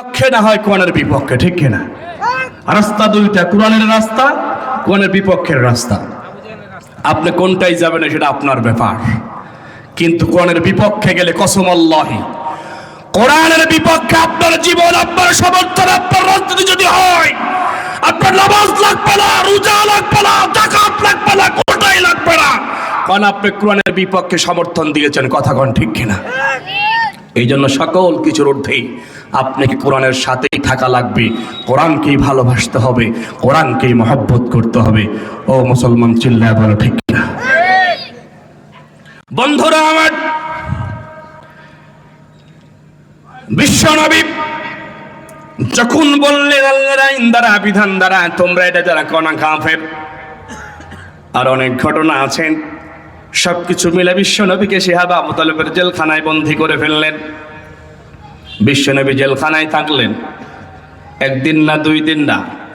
পক্ষে না হয় কোরআনের বিপক্ষে, ঠিক কিনা রাস্তা দুইটা, কোরআনের রাস্তা, কোরআনের বিপক্ষের রাস্তা। আপনি কোনটাই যাবেন সেটা আপনার ব্যাপার। কিন্তু কোরআনের বিপক্ষে গেলে কসম আল্লাহি, কোরআনের বিপক্ষে আপনার জীবন, আপনার সমর্থন, আপনার রাজনীতি যদি হয়, আপনার নামাজ লাগবে না, রোজা লাগবে না জাকাত লাগবে না, কোনটাই লাগবে না। কারণ আপনি কোরআনের বিপক্ষে সমর্থন দিয়েছেন, কথা কোন ঠিক কিনা এই জন্য সকল কিছুর ঊর্ধ্বেই আপনাকে কোরআনের সাথেই থাকা লাগবে। কোরআনকেই ভালোবাসতে হবে, কোরআনকেই মহব্বত করতে হবে। ও মুসলমান চিল্লায় বলো, ঠিক না বন্ধুরা আমার বিশ্বনবী যখন বললেন, আল্লাহর আইন দ্বারা, বিধান দ্বারা, তোমরা এটা যারা কণা কাফের আর অনেক ঘটনা আছেন সবকিছু মিলে বিশ্বনবীকে নবীকে আবু তালেবের জেলখানায় বন্দি করে ফেললেন। বিশ্বনবী জেলখানায় থাকলেন। একদিন না দুই দিন না।